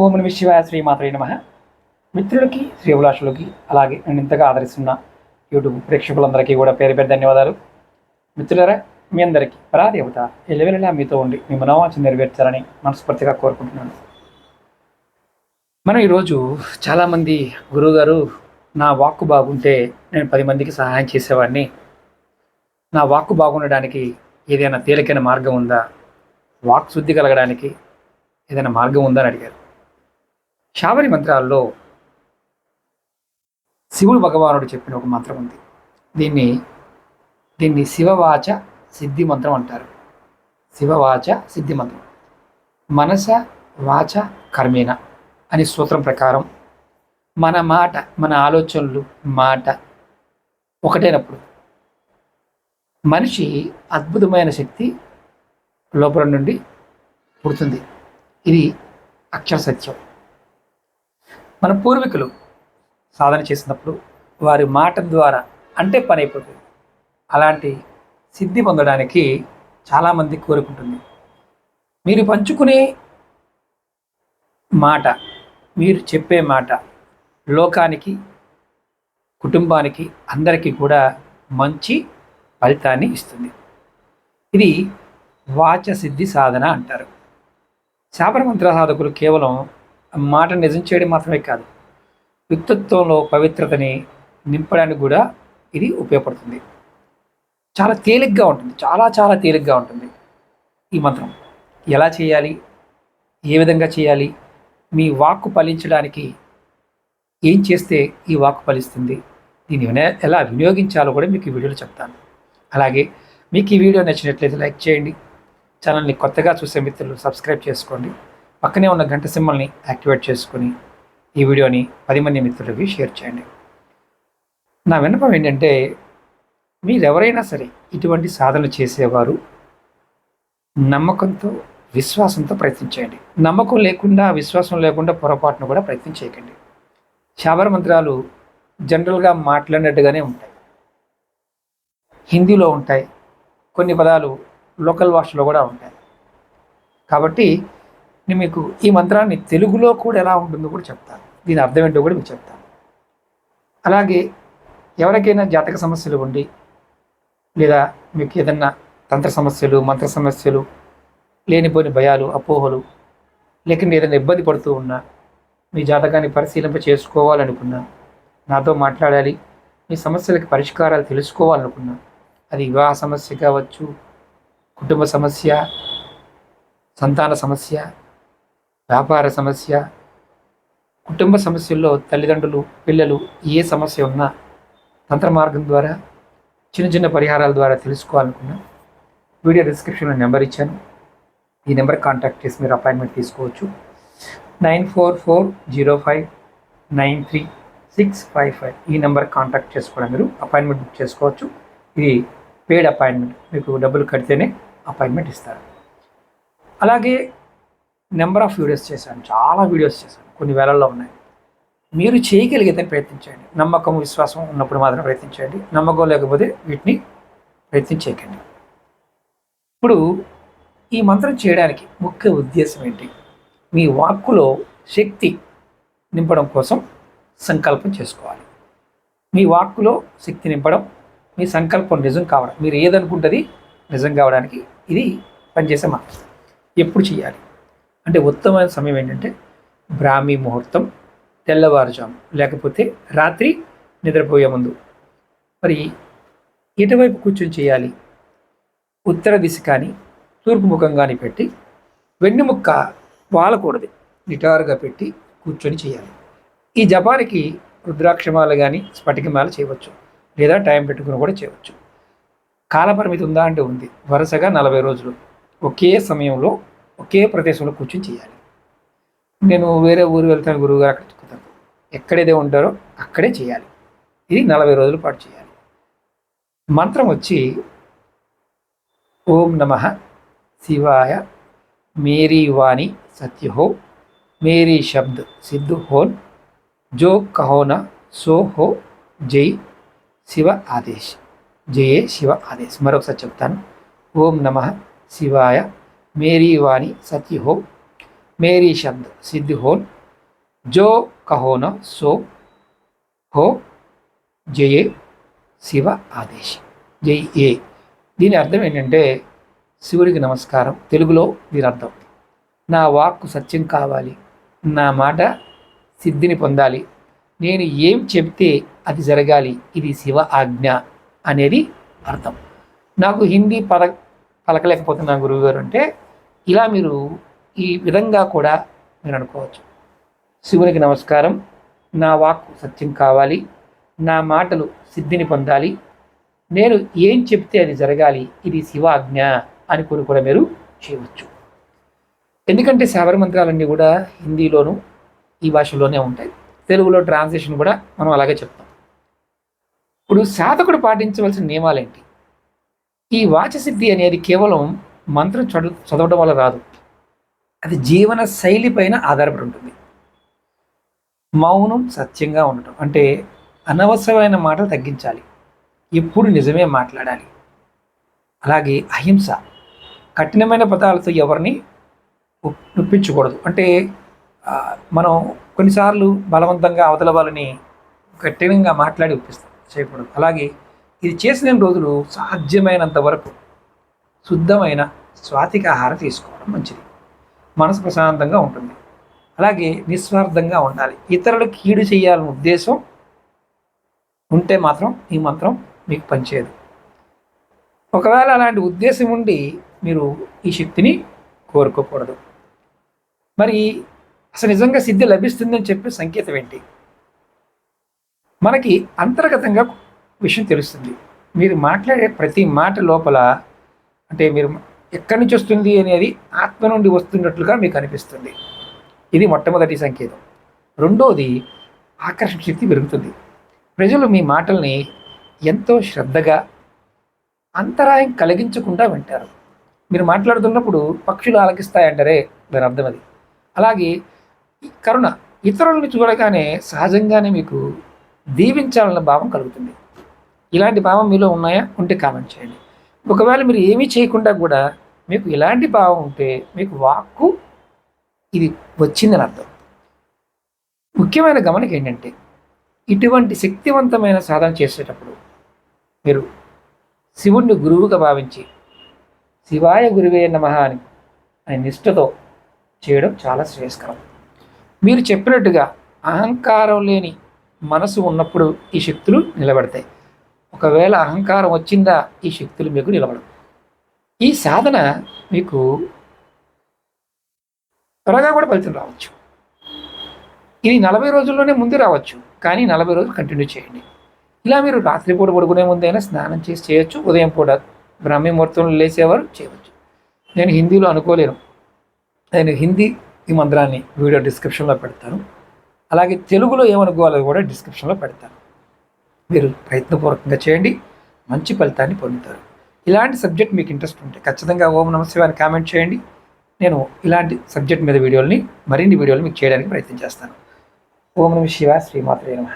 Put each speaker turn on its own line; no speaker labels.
ఓం నమ శివాయ శ్రీమాత్రే నమ. మిత్రులకి శ్రీ అభిలాషులకి అలాగే నేను ఇంతగా ఆదరిస్తున్న యూట్యూబ్ ప్రేక్షకులందరికీ కూడా పేరు పేరు ధన్యవాదాలు. మిత్రులరా మీ అందరికీ పరాదేవత ఎల్లవెల్లలా మీతో ఉండి మీ మనోవాంఛ నెరవేర్చాలని మనస్ఫూర్తిగా కోరుకుంటున్నాను. మనం ఈరోజు చాలామంది గురువుగారు నా వాక్కు బాగుంటే నేను పది మందికి సహాయం చేసేవాడిని. నా వాక్కు బాగుండడానికి ఏదైనా తేలికైన మార్గం ఉందా? వాక్ శుద్ధి కలగడానికి ఏదైనా మార్గం ఉందా అని అడిగారు. శాబరి మంత్రాల్లో శివుడు భగవానుడు చెప్పిన ఒక మంత్రం ఉంది. దీన్ని దీన్ని శివవాచ సిద్ధి మంత్రం అంటారు. శివవాచ సిద్ధి మంత్రం. మనస వాచ కర్మేణ అని సూత్రం ప్రకారం మన మాట మన ఆలోచనలు మాట ఒకటైనప్పుడు మనిషి అద్భుతమైన శక్తి లోపల నుండి పుడుతుంది. ఇది అక్షర సత్యం. మన పూర్వీకులు సాధన చేసినప్పుడు వారి మాట ద్వారా అంటే పని అయిపోతుంది. అలాంటి సిద్ధి పొందడానికి చాలామంది కోరుకుంటుంది. మీరు పంచుకునే మాట మీరు చెప్పే మాట లోకానికి కుటుంబానికి అందరికీ కూడా మంచి ఫలితాన్ని ఇస్తుంది. ఇది వాచ సిద్ధి సాధన అంటారు. శాపర మంత్ర సాధకులు కేవలం మాట నిజం చేయడం మాత్రమే కాదు వ్యక్తిత్వంలో పవిత్రతని నింపడానికి కూడా ఇది ఉపయోగపడుతుంది. చాలా తేలిగ్గా ఉంటుంది చాలా చాలా తేలిగ్గా ఉంటుంది ఈ మంత్రం. ఎలా చేయాలి? ఏ విధంగా చేయాలి? మీ వాక్కు ఫలించడానికి ఏం చేస్తే ఈ వాక్కు ఫలిస్తుంది? దీన్ని విన- ఎలా వినియోగించాలో కూడా మీకు ఈ వీడియోలో చెప్తాను. అలాగే మీకు ఈ వీడియో నచ్చినట్లయితే లైక్ చేయండి. ఛానల్ని కొత్తగా చూసే మిత్రులు సబ్స్క్రైబ్ చేసుకోండి. పక్కనే ఉన్న గంట సింబల్ని యాక్టివేట్ చేసుకొని ఈ వీడియోని పది మంది మిత్రులకి షేర్ చేయండి. నా విన్నపం ఏంటంటే మీరు ఎవరైనా సరే ఇటువంటి సాధనలు చేసేవారు నమ్మకంతో విశ్వాసంతో ప్రయత్నించండి నమ్మకం లేకుండా విశ్వాసం లేకుండా పొరపాటును కూడా ప్రయత్నం చేయకండి. శాబర మంత్రాలు జనరల్గా మాట్లాడినట్టుగానే ఉంటాయి. హిందీలో ఉంటాయి. కొన్ని పదాలు లోకల్ భాషలో కూడా ఉంటాయి. కాబట్టి నేను మీకు ఈ మంత్రాన్ని తెలుగులో కూడా ఎలా ఉంటుందో కూడా చెప్తాను. దీని అర్థం ఏంటో కూడా మీకు చెప్తాను. అలాగే ఎవరికైనా జాతక సమస్యలు ఉండి లేదా మీకు ఏదన్నా తంత్ర సమస్యలు మంత్ర సమస్యలు లేనిపోని భయాలు అపోహలు లేకుంటే ఏదైనా ఇబ్బంది పడుతూ ఉన్నా మీ జాతకాన్ని పరిశీలింప చేసుకోవాలనుకున్నా నాతో మాట్లాడాలి మీ సమస్యలకు పరిష్కారాలు తెలుసుకోవాలనుకున్నా అది వివాహ సమస్య కావచ్చు కుటుంబ సమస్య సంతాన సమస్య వ్యాపార సమస్య కుటుంబ సమస్యల్లో తల్లిదండ్రులు పిల్లలు ఏ సమస్య ఉన్నా తంత్ర మార్గం ద్వారా చిన్న చిన్న పరిహారాల ద్వారా తెలుసుకోవాలనుకున్నా వీడియో డిస్క్రిప్షన్లో నెంబర్ ఇచ్చాను. ఈ నెంబర్ కాంటాక్ట్ చేసి మీరు అపాయింట్మెంట్ తీసుకోవచ్చు. Nine four four zero five nine three six five five ఈ నెంబర్ కాంటాక్ట్ చేసుకోవడం మీరు అపాయింట్మెంట్ బుక్ చేసుకోవచ్చు. ఇది పేడ్ అపాయింట్మెంట్. మీకు డబ్బులు కడితేనే అపాయింట్మెంట్ ఇస్తారు. అలాగే నెంబర్ ఆఫ్ వీడియోస్ చేశాను చాలా వీడియోస్ చేశాను కొన్ని వేలల్లో ఉన్నాయి. మీరు చేయగలిగితే ప్రయత్నించండి. నమ్మకం విశ్వాసం ఉన్నప్పుడు మాత్రం ప్రయత్నించండి. నమ్మకం లేకపోతే వీటిని ప్రయత్నం చేయకండి. ఇప్పుడు ఈ మంత్రం చేయడానికి ముఖ్య ఉద్దేశం ఏంటి? మీ వాక్కులో శక్తి నింపడం కోసం సంకల్పం చేసుకోవాలి. మీ వాక్కులో శక్తి నింపడం మీ సంకల్పం నిజం కావడం మీరు ఏదనుకుంటుంది నిజం కావడానికి ఇది పనిచేసే మంత్రం ఎప్పుడు చేయాలి? అంటే ఉత్తమమైన సమయం ఏంటంటే బ్రాహ్మీ ముహూర్తం తెల్లవారుజాము లేకపోతే రాత్రి నిద్రపోయే ముందు. మరి ఎటువైపు కూర్చొని చేయాలి. ఉత్తర దిశ కానీ తూర్పు ముఖం కానీ పెట్టి వెన్నెముక్క వాలకూడదు. నిటారుగా పెట్టి కూర్చొని చేయాలి. ఈ జపానికి రుద్రాక్షమాలు కానీ స్ఫటికమాలు చేయవచ్చు. లేదా టైం పెట్టుకుని కూడా చేయవచ్చు. కాలపరిమితి ఉందా అంటే ఉంది. వరుసగా నలభై రోజులు. ఒకే సమయంలో ఒకే ప్రదేశంలో కూర్చొని చేయాలి. నేను వేరే ఊరు వెళ్తాను గురువుగారు అక్కడ చెప్తాను ఎక్కడైతే ఉంటారో అక్కడే చేయాలి. ఇది నలభై రోజుల పాటు చేయాలి. మంత్రం వచ్చి ఓం నమ శివాయ మేరీ వాణి సత్యహో మేరీ శబ్ద్ సిద్ధు హోన్ జో కహోన సో హో జై శివ ఆదేశ్. జయే శివ ఆదేశ్. మరొకసారి చెప్తాను. ఓం నమ శివాయ మేరీ వాణి సత్య హో. మేరీ శబ్ద సిద్ధి హోన్ జో కహోన సో హో జయే శివ ఆదేశ్. జై ఏ. దీని అర్థం ఏంటంటే శివుడికి నమస్కారం. తెలుగులో దీని అర్థం. నా వాక్కు సత్యం కావాలి. నా మాట సిద్ధిని పొందాలి. నేను ఏం చెప్తే అది జరగాలి. ఇది శివ ఆజ్ఞ అనేది అర్థం. నాకు హిందీ పద పలకలేకపోతున్నా గురువుగారు అంటే ఇలా మీరు ఈ విధంగా కూడా మీరు అనుకోవచ్చు. శివునికి నమస్కారం. నా వాక్కు సత్యం కావాలి. నా మాటలు సిద్ధిని పొందాలి. నేను ఏం చెప్తే అది జరగాలి. ఇది శివాజ్ఞ అని కొన్ని కూడా మీరు చేయవచ్చు. ఎందుకంటే శాబర మంత్రాలన్నీ కూడా హిందీలోను ఈ భాషలోనే ఉంటాయి. తెలుగులో ట్రాన్స్లేషన్ కూడా మనం అలాగే చెప్తాం. ఇప్పుడు సాధకుడు పాటించవలసిన నియమాలేంటి? ఈ వాచసిద్ధి అనేది కేవలం మంత్రం చదువు చదవడం వల్ల రాదు. అది జీవన శైలి పైన ఆధారపడి ఉంటుంది మౌనం సత్యంగా ఉండటం. అంటే అనవసరమైన మాటలు తగ్గించాలి. ఎప్పుడు నిజమే మాట్లాడాలి. అలాగే అహింస. కఠినమైన పదాలతో ఎవరిని నొప్పించకూడదు అంటే మనం కొన్నిసార్లు బలవంతంగా అవతల వాళ్ళని కఠినంగా మాట్లాడి ఒప్పిస్తాం చేయకూడదు. అలాగే ఇది చేసిన రోజులు సాధ్యమైనంత వరకు శుద్ధమైన స్వాతిక ఆహారం తీసుకోవడం మంచిది. మనసు ప్రశాంతంగా ఉంటుంది. అలాగే నిస్వార్థంగా ఉండాలి. ఇతరులకు కీడు చేయాలనే ఉద్దేశం ఉంటే మాత్రం ఈ మంత్రం మీకు పనిచేయదు. ఒకవేళ అలాంటి ఉద్దేశం ఉండి మీరు ఈ శక్తిని కోరుకోకూడదు. మరి అసలు నిజంగా సిద్ధి లభిస్తుందని చెప్పే సంకేతం ఏంటి? మనకి అంతర్గతంగా విషయం తెలుస్తుంది. మీరు మాట్లాడే ప్రతి మాట లోపల అంటే మీరు ఎక్కడి నుంచి వస్తుంది అనేది ఆత్మ నుండి వస్తున్నట్లుగా మీకు అనిపిస్తుంది. ఇది మొట్టమొదటి సంకేతం. రెండోది ఆకర్షణ శక్తి పెరుగుతుంది. ప్రజలు మీ మాటల్ని ఎంతో శ్రద్ధగా అంతరాయం కలిగించకుండా వింటారు. మీరు మాట్లాడుతున్నప్పుడు పక్షులు ఆలకిస్తాయంటారే దాని అర్థం అది. అలాగే కరుణ ఇతరులను చూడగానే సహజంగానే మీకు దీవించాలన్న భావం కలుగుతుంది. ఇలాంటి భావం మీలో ఉన్నాయా? ఉంటే కామెంట్ చేయండి. ఒకవేళ మీరు ఏమీ చేయకుండా కూడా మీకు ఇలాంటి భావం ఉంటే మీకు వాక్కు ఇది వచ్చిందని అర్థం. ముఖ్యమైన గమనిక ఏంటంటే ఇటువంటి శక్తివంతమైన సాధన చేసేటప్పుడు మీరు శివుణ్ణి గురువుగా భావించి శివాయ గురువే నమ అని ఆయన నిష్ఠతో చేయడం చాలా శ్రేయస్కరం. మీరు చెప్పినట్టుగా అహంకారం లేని మనసు ఉన్నప్పుడు ఈ శక్తులు నిలబడతాయి. ఒకవేళ అహంకారం వచ్చిందా ఈ శక్తులు మీకు నిలబడవు. ఈ సాధన మీకు త్వరగా కూడా ఫలితం రావచ్చు. ఇది నలభై రోజుల్లోనే ముందు రావచ్చు. కానీ నలభై రోజులు కంటిన్యూ చేయండి. ఇలా మీరు రాత్రిపూట పడుకునే ముందైనా స్నానం చేసి చేయొచ్చు. ఉదయం పూట బ్రహ్మముహూర్తంలో లేచేవారు చేయవచ్చు. నేను హిందీలో అనుకోలేను. నేను హిందీ ఈ మంత్రాన్ని వీడియో డిస్క్రిప్షన్లో పెడతాను. అలాగే తెలుగులో ఏమనుకోవాలో కూడా డిస్క్రిప్షన్లో పెడతాను. మీరు ప్రయత్నపూర్వకంగా చేయండి. మంచి ఫలితాన్ని పొందుతారు. ఇలాంటి సబ్జెక్ట్ మీకు ఇంట్రెస్ట్ ఉంటే ఖచ్చితంగా ఓం నమస్తే అని కామెంట్ చేయండి. నేను ఇలాంటి సబ్జెక్ట్ మీద వీడియోలని మరిన్ని వీడియోలు మీకు చేయడానికి ప్రయత్నం చేస్తాను. ఓం నమ శివ శ్రీమాత్రే నమ.